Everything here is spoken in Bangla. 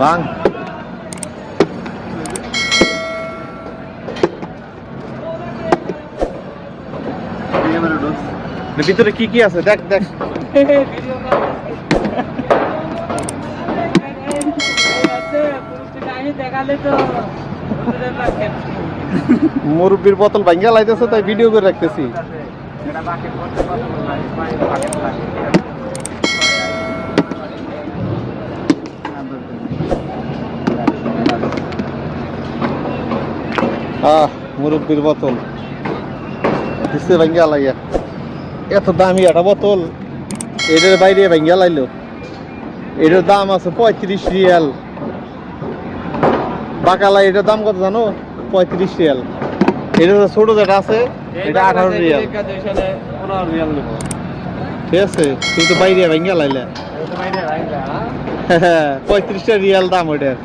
বাং ভিতরে কি কি আছে দেখ দেখ দেখালে তো মুরব্বির বোতল ভাঙ্গা লাইতেছে তাই ভিডিও করে রাখতেছি আহ, মুরব্বির বোতল। দিচ্ছে ভাঙ্গা লাইয়া। এত দামি একটা বোতল, এটার বাইরে ভাঙ্গা লাইলো। এটার দাম আছে পঁয়ত্রিশ রিয়াল। বাকালা এটার দাম কত জানো? পঁয়ত্রিশ রিয়াল। এটা ছোট যেটা আছে, এটা আঠারো রিয়াল। ঠিক আছে তুমি তো বাইরে ভাঙ্গা লাইলে। পঁয়ত্রিশটা রিয়াল দাম ওইটার।